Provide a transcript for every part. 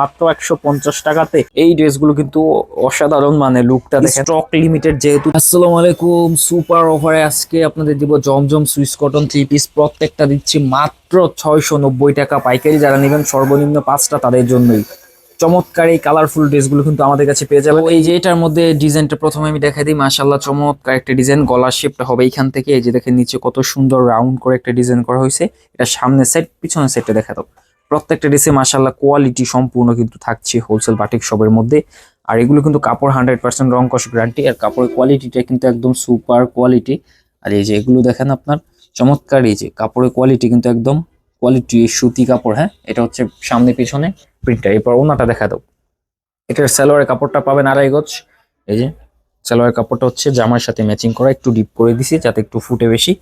মাত্র একশো পঞ্চাশ টাকাতে। এই ড্রেসগুলো কিন্তু অসাধারণ মানে লুকটা দেখে স্টক লিমিটেড যেহেতু। আসসালামু আলাইকুম, সুপার অফারে আজকে আপনাদের দিব Zamzam Swiss cotton three piece প্রত্যেকটা দিচ্ছি মাত্র ছয়শো নব্বই টাকা পাইকারি। যারা নেবেন সর্বনিম্ন পাঁচটা তাদের জন্যই। চমৎকার এই কালারফুল ড্রেসগুলো কিন্তু আমাদের কাছে পেয়ে যাবে এই যে এটার মধ্যে ডিজাইনটা প্রথমে আমি দেখাই দিই। মাশাল্লাহ চমৎকার একটা ডিজাইন। গলার শেপটা হবে এইখান থেকে। এই যে দেখেন নিচে কত সুন্দর রাউন্ড করে একটা ডিজাইন করা হয়েছে। এটা সামনের সাইড পিছনের সাইডটা দেখা দাও। প্রত্যেকটা ড্রেসে মাশাল্লাহ কোয়ালিটি সম্পূর্ণ কিন্তু থাকছে হোলসেল বাটিক শপের মধ্যে। আর এগুলো কিন্তু কাপড় হান্ড্রেড পার্সেন্ট রং কষ গ্যারান্টি আর কাপড়ের কোয়ালিটিটা কিন্তু একদম সুপার কোয়ালিটি আর এই যে এগুলো দেখেন আপনার, চমৎকার এই যে কাপড়ের কোয়ালিটি কিন্তু একদম কোয়ালিটি সুতি কাপড় হ্যাঁ? এটা হচ্ছে সামনে পিছনে প্রিন্টার এরপর ওনাটা দেখা দাও। এটার সালোয়ারের কাপড়টা পাবেন আড়াই গজ। এই যে সালোয়ারের কাপড়টা হচ্ছে জামার সাথে ম্যাচিং করা, একটু ডিপ করে দিছি যাতে একটু ফুটে বেশি।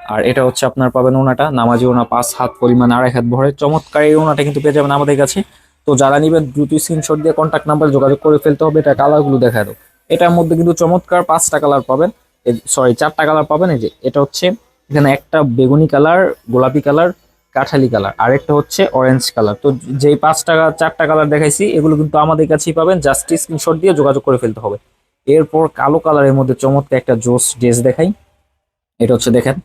আর এটা হচ্ছে আপনার পাবেন ওনাটা। নামাজি ওনা পাঁচ হাত পরিমাণ, আড়াই হাত ভরে। চমৎকার এই ওনাটা কিন্তু পেয়ে যাবেন আমাদের কাছে। তো যারা নিবেন, দ্রুত স্ক্রিনশট দিয়ে কন্ট্যাক্ট নাম্বার যোগাযোগ করে ফেলতে হবে। এটা কালারগুলো দেখা দাও। এটার মধ্যে কিন্তু চমৎকার পাঁচটা কালার পাবেন। সরি চারটা কালার পাবেন। এই যে, এটা হচ্ছে এখানে একটা বেগুনি কালার গোলাপি কালার কাঠালি কালার আর একটা হচ্ছে অরেঞ্জ কালার তো যেই পাঁচটা, চারটা কালার দেখাইছি, এগুলো কিন্তু আমাদের কাছেই পাবেন। জাস্ট স্ক্রিনশট দিয়ে যোগাযোগ করে ফেলতে হবে। এরপর কালো কালারের মধ্যে চমৎকার একটা জোস ড্রেস দেখাই। এটা হচ্ছে দেখেন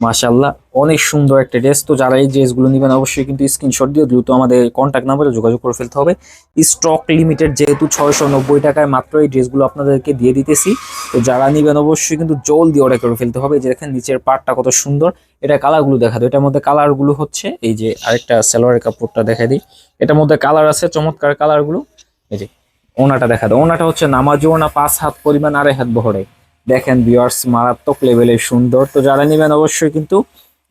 মাশাল্লাহ অনেক সুন্দর একটা ড্রেস তো যারা এই ড্রেসগুলো নেবেন, অবশ্যই কিন্তু স্ক্রিনশট দিয়ে দ্রুত আমাদের কন্ট্যাক্ট নাম্বারে যোগাযোগ করে ফেলতে হবে। স্টক লিমিটেড যেহেতু ছয়শো নব্বই টাকায় মাত্র এই ড্রেসগুলো আপনাদেরকে দিয়ে দিতেছি। তো যারা নেবেন, অবশ্যই কিন্তু জলদি অর্ডার করে ফেলতে হবে। যে দেখেন, নিচের পার্টটা কত সুন্দর। এটা কালারগুলো দেখা দাও। এটার মধ্যে কালারগুলো হচ্ছে, এই যে আরেকটা সালোয়ারের কাপড়টা দেখা দিই। এটার মধ্যে কালার আছে, চমৎকার কালারগুলো এই যে ওনাটা দেখা দেয় ওনাটা হচ্ছে নামাজি ওনা পাঁচ হাত পরিমাণ, আড়াই হাত বহরে। দেখেন ভিউয়ার্স মারাত্মক লেভেলের সুন্দর। তো যারা নেবেন অবশ্যই কিন্তু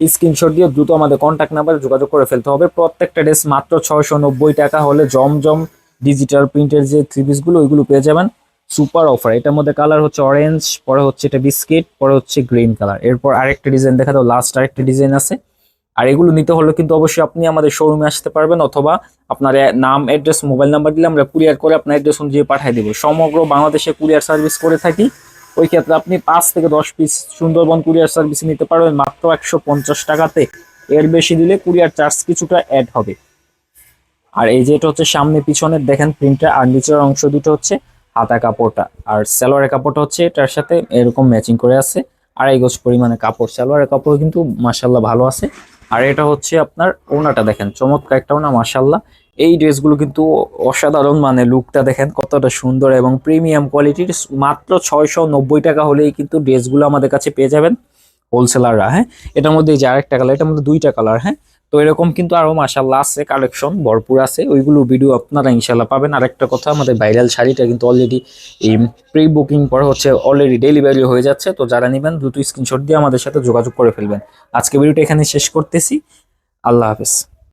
স্ক্রিনশট দিয়ে দ্রুত আমাদের কন্ট্যাক্ট নাম্বারে যোগাযোগ করে ফেলতে হবে। প্রত্যেকটা ড্রেস মাত্র ছয়শো নব্বই টাকা হলে জমজম ডিজিটাল প্রিন্টের যে থ্রি পিসগুলো ওইগুলো পেয়ে যাবেন। সুপার অফার এটার মধ্যে কালার হচ্ছে অরেঞ্জ পরে হচ্ছে এটা বিস্কিট পরে হচ্ছে গ্রিন কালার এরপর আরেকটা ডিজাইন দেখা দাও লাস্ট আরেকটা ডিজাইন আছে। আর এগুলো নিতে হলে কিন্তু অবশ্যই আপনি আমাদের শোরুমে আসতে পারবেন, অথবা আপনার নাম অ্যাড্রেস মোবাইল নাম্বার দিলে আমরা কুরিয়ার করে আপনার অ্যাড্রেস অনুযায়ী পাঠিয়ে দেবো। সমগ্র বাংলাদেশে কুরিয়ার সার্ভিস করে থাকি। ওই ক্ষেত্রে আপনি পাঁচ থেকে দশ পিস সুন্দরবন কুরিয়ার সার্ভিস নিতে পারবেন মাত্র একশো পঞ্চাশ টাকাতে। এর বেশি দিলে কুরিয়ার চার্জ কিছুটা অ্যাড হবে। আর এই যেটা হচ্ছে সামনে পিছনের দেখেন প্রিন্টার আর নিচের অংশ দুটো হচ্ছে হাতা কাপড়টা। আর সালোয়ারের কাপড়টা হচ্ছে এটার সাথে এরকম ম্যাচিং করে আছে। আড়াই গোজ পরিমাণে কাপড়। সালোয়ারের কাপড় কিন্তু মাসাল্লাহ ভালো আছে। আর এটা হচ্ছে আপনার ওনাটা দেখেন, চমৎকার একটা ওনা মাসাল্লাহ এই ড্রেসগুলো কিন্তু অসাধারণ মানে লুকটা দেখেন, কতটা সুন্দর এবং প্রিমিয়াম কোয়ালিটির মাত্র ছয়শো নব্বই টাকা হলেই কিন্তু ড্রেসগুলো আমাদের কাছে পেয়ে যাবেন হোলসেলাররা হ্যাঁ? এটার মধ্যে যে আরেকটা কালার এটার মধ্যে দুইটা কালার হ্যাঁ? তো এরকম কিন্তু আরও মাসাল্লাহ আছে কালেকশন ভরপুর আছে, ওইগুলো ভিডিও আপনারা ইনশাল্লাহ পাবেন। আরেকটা কথা, আমাদের ভাইরাল শাড়িটা কিন্তু অলরেডি এই প্রি বুকিং পরে হচ্ছে অলরেডি ডেলিভারি হয়ে যাচ্ছে, তো যারা নেবেন দ্রুত স্ক্রিনশট দিয়ে আমাদের সাথে যোগাযোগ করে ফেলবেন। আজকে ভিডিওটা এখানে শেষ করতেছি। আল্লাহ হাফেজ।